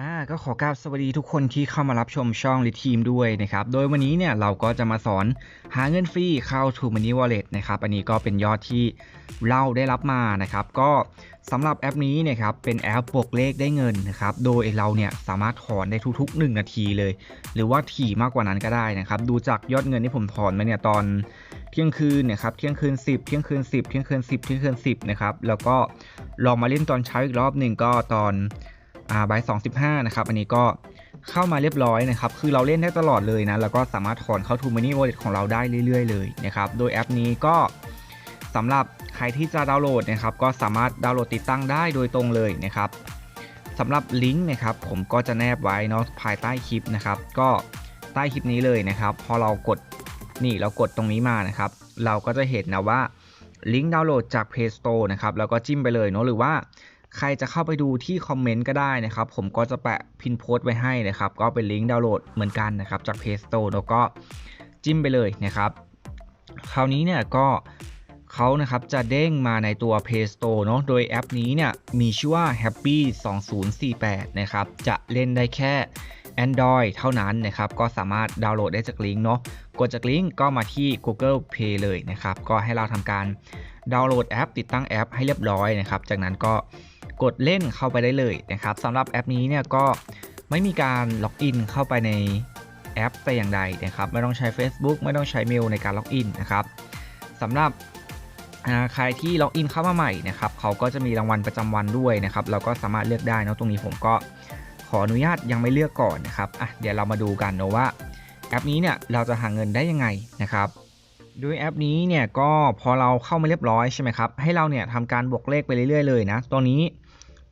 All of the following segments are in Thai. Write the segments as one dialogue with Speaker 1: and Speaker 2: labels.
Speaker 1: อ่าก็ขอกราบสวัสดีทุกคนที่เข้ามารับชมช่องลิทีมด้วยนะครับ โดยวันนี้เนี่ยเราก็จะมาสอนหาเงินฟรีเข้า To Money Wallet นะครับ อันนี้ก็เป็นยอดที่เราได้รับมานะครับ ก็สำหรับแอปนี้เนี่ยครับเป็นแอปบวกเลขได้เงินนะครับ โดยเราเนี่ยสามารถถอนได้ทุกๆ 1 นาทีเลย หรือว่าถี่มากกว่านั้นก็ได้นะครับ ดูจากยอดเงินที่ผมถอนมาเนี่ยตอนเที่ยงคืนเนี่ยครับเที่ยงคืน 10 เที่ยงคืน 10 เที่ยงคืน 10 เที่ยงคืน 10 นะครับ แล้วก็ลองมาเล่นตอนเช้าอีกรอบหนึ่งก็ตอน อ่าใบสองสิบห้านะครับ อันนี้ก็เข้ามาเรียบร้อยนะครับ คือเราเล่นได้ตลอดเลยนะ แล้วก็สามารถถอนเข้า t ูม Money Wallet ของเราได้เรื่อย ๆ เลยนะครับ โดยแอปนี้ก็สำหรับใครที่จะดาวน์โหลดนะครับ ก็สามารถดาวน์โหลดติดตั้งได้โดยตรงเลยนะครับสำหรับลิงก์นะครับ ผมก็จะแนบไว้เนาะภายใต้คลิปนะครับ ก็ใต้คลิปนี้เลยนะครับ พอเรากดนี่เรากดตรงนี้มานะครับ เราก็จะเห็นนะว่าลิงก์ดาวน์โหลดจาก Play Store นะครับ แล้วก็จิ้มไปเลยเนาะหรือว่า ใครจะเข้าไปดูที่คอมเมนต์ก็ได้นะครับ ผมก็จะแปะพินโพสต์ไว้ให้นะครับ ก็เป็นลิงก์ดาวน์โหลดเหมือนกันนะครับ จาก Play Store แล้วก็จิ้มไปเลยนะครับ คราวนี้เนี่ยก็เขานะครับจะเด้งมาในตัว Play Store เนาะโดยแอปนี้เนี่ยมีชื่อว่า Happy 2048 นะครับ จะเล่นได้แค่ Android เท่านั้นนะครับ ก็สามารถดาวน์โหลดได้จากลิงก์เนาะกดจากลิงก์ก็มาที่ Google Play เลยนะครับ ก็ให้เราทำการดาวน์โหลดแอป ติดตั้งแอปให้เรียบร้อยนะครับ จากนั้นก็ กดเล่นเข้าไปได้เลยนะครับสำหรับแอปนี้เนี่ยก็ไม่มีการล็อกอินเข้าไปในแอปแต่อย่างใดนะครับ ไม่ต้องใช้ Facebook ไม่ต้องใช้เมลในการล็อกอินนะครับสำหรับใครที่ล็อกอินเข้ามาใหม่นะครับเขาก็จะมีรางวัลประจำวันด้วยนะครับ เราก็สามารถเลือกได้นะตรงนี้ผมก็ขออนุญาตยังไม่เลือกก่อนนะครับอะเดี๋ยวเรามาดูกันนะว่าแอปนี้เนี่ยเราจะหาเงินได้ยังไงนะครับด้วยแอปนี้เนี่ยก็พอเราเข้ามาเรียบร้อยใช่ไหมครับให้เราเนี่ยทำการบวกเลขไปเรื่อยๆเลยนะตัวนี้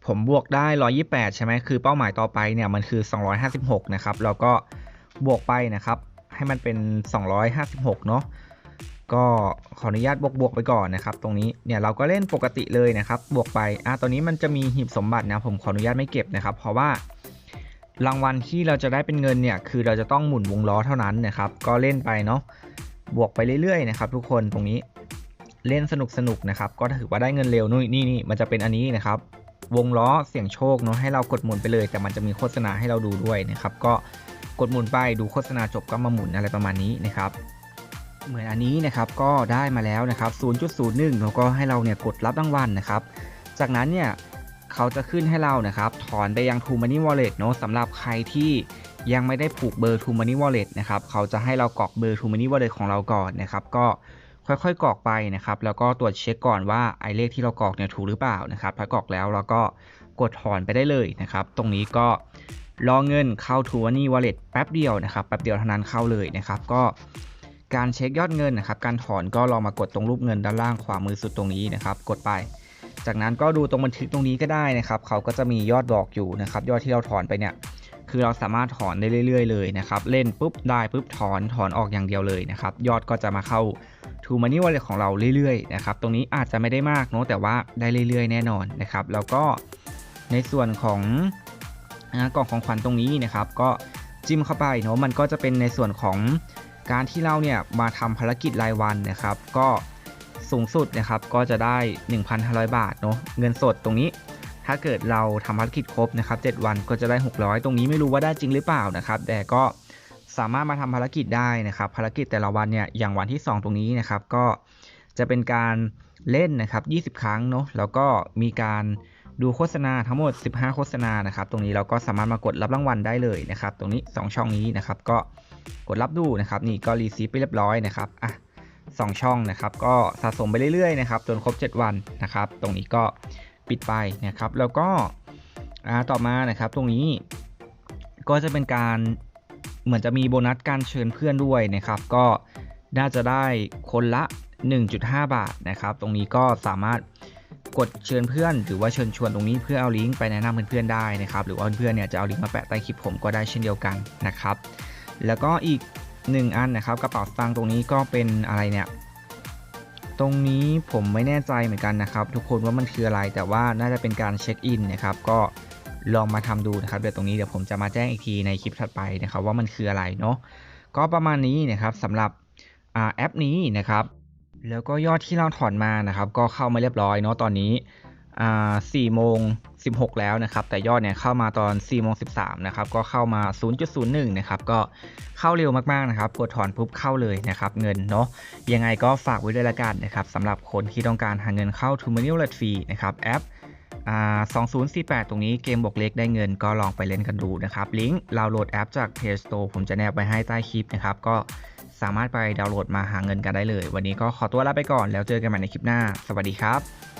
Speaker 1: ผมบวกได้ 128 ใช่ไหมคือเป้าหมายต่อไปเนี่ยมันคือ 256 นะครับ แล้วก็บวกไปนะครับ ให้มันเป็น 256 เนาะก็ขออนุญาตบวกบวกไปก่อนนะครับ ตรงนี้เนี่ยเราก็เล่นปกติเลยนะครับ บวกไปอะตอนนี้มันจะมีหีบสมบัตินะผมขออนุญาตไม่เก็บนะครับ เพราะว่ารางวัลที่เราจะได้เป็นเงินเนี่ยคือเราจะต้องหมุนวงล้อเท่านั้นนะครับ ก็เล่นไปเนาะบวกไปเรื่อยๆนะครับ ทุกคนตรงนี้เล่นสนุกสนุกนะครับ ก็ถือว่าได้เงินเร็วนู่นนี่นี่มันจะเป็นอันนี้นะครับ วงล้อเสี่ยงโชคเนาะให้เรากดหมุนไปเลย แต่มันจะมีโฆษณาให้เราดูด้วยนะครับก็กดหมุนไปดูโฆษณาจบก็มาหมุนอะไรประมาณนี้นะครับเหมือนอันนี้นะครับก็ได้มาแล้วนะครับ 0.01แล้วก็ให้เราเนี่ยกดรับรางวัลนะครับ จากนั้นเนี่ยเขาจะขึ้นให้เรานะครับ ถอนไปยัง True Money Wallet เนาะสำหรับใครที่ยังไม่ได้ผูกเบอร์ True Money Wallet นะครับเขาจะให้เรากรอกเบอร์ True Money Wallet ของเราก่อนนะครับ ก็ ค่อยๆกรอกไปนะครับ แล้วก็ตรวจเช็คก่อนว่าไอเลขที่เรากรอกเนี่ยถูกหรือเปล่านะครับ ถ้ากรอกแล้วเราก็กดถอนไปได้เลยนะครับ ตรงนี้ก็รอเงินเข้า True Money Wallet แป๊บเดียวนะครับ แป๊บเดียวเท่านั้นเข้าเลยนะครับ ก็การเช็คยอดเงินนะครับ การถอนก็ลองมากดตรงรูปเงินด้านล่างขวามือสุดตรงนี้นะครับ กดไป จากนั้นก็ดูตรงบันทึกตรงนี้ก็ได้นะครับ เขาก็จะมียอดบอกอยู่นะครับ ยอดที่เราถอนไปเนี่ย คือเราสามารถถอนได้เรื่อย ๆ เลยนะครับ เล่นปุ๊บได้ปุ๊บถอน ถอนออกอย่างเดียวเลยนะครับ ยอดก็จะมาเข้า True Money Wallet ของเราเรื่อยๆนะครับตรงนี้อาจจะไม่ได้มากเนาะแต่ว่าได้เรื่อยๆ แน่นอนนะครับแล้วก็ในส่วนของกล่องของขวัญตรงนี้นะครับ ก็จิ้มเข้าไปเนาะมันก็จะเป็นในส่วนของการที่เราเนี่ยมาทำภารกิจรายวันนะครับ ก็สูงสุดนะครับก็จะได้ 1,500 บาทเนาะเงินสดตรงนี้ ถ้าเกิดเราทำภารกิจครบนะครับ 7 วันก็จะได้ 600 ตรงนี้ไม่รู้ว่าได้จริงหรือเปล่านะครับ แต่ก็ สามารถมาทำภารกิจได้นะครับ ภารกิจแต่ละวันเนี่ยอย่างวันที่ 2 ตรงนี้นะครับ ก็จะเป็นการเล่นนะครับ 20 ครั้งเนาะแล้วก็มีการดูโฆษณาทั้งหมด 15 โฆษณานะครับ ตรงนี้เราก็สามารถมากดรับรางวัลได้เลยนะครับ ตรงนี้ 2 ช่องนี้นะครับ ก็กดรับดูนะครับ นี่ก็รีซีฟไปเรียบร้อยนะครับอะสองช่องนะครับ ก็สะสมไปเรื่อยๆนะครับจนครบ 7 วันนะครับ ตรงนี้ก็ปิดไปนะครับ แล้วก็ต่อมานะครับ ตรงนี้ก็จะเป็นการ เหมือนจะมีโบนัสการเชิญเพื่อนด้วยนะครับ ก็น่าจะได้คนละ 1.5 บาทนะครับ ตรงนี้ก็สามารถกดเชิญเพื่อน หรือว่าเชิญชวนตรงนี้เพื่อเอาลิงก์ไปแนะนำเพื่อนๆได้นะครับ หรือว่าเพื่อนๆเนี่ยจะเอาลิงก์มาแปะใต้คลิปผมก็ได้เช่นเดียวกันนะครับ แล้วก็อีก 1 อันนะครับ กระเป๋าสตางค์ตรงนี้ก็เป็นอะไรเนี่ยตรงนี้ผมไม่แน่ใจเหมือนกันนะครับ ทุกคนว่ามันคืออะไรแต่ว่าน่าจะเป็นการเช็คอินนะครับ ก็ ลองมาทำดูนะครับเดี๋ยวตรงนี้เดี๋ยวผมจะมาแจ้งอีกทีในคลิปถัดไปนะครับว่ามันคืออะไรเนาะก็ประมาณนี้นะครับสำหรับแอปนี้นะครับ แล้วก็ยอดที่เราถอนมานะครับ ก็เข้ามาเรียบร้อยเนาะตอนนี้อ่โมง16แล้วนะครับ แต่ยอดเนี่ยเข้ามาตอน4โมง13นะครับ ก็เข้ามา 0.01 นะครับ ก็เข้าเร็วมากๆนะครับ กดถอนปุ๊บเข้าเลยนะครับ เงินเนาะ ยังไงก็ฝากไว้ด้วยละกันนะครับสำหรับคนที่ต้องการหาเงินเข้า t o m o n e y Wallet Fee นะครับ แอป 2048 ตรงนี้เกมบวกเล็กได้เงินก็ลองไปเล่นกันดูนะครับ ลิงก์ดาวโหลดแอปจาก Play Store ผมจะแนบไว้ให้ใต้คลิปนะครับ ก็สามารถไปดาวน์โหลดมาหาเงินกันได้เลย วันนี้ก็ขอตัวลาไปก่อนแล้วเจอกันใหม่ในคลิปหน้า สวัสดีครับ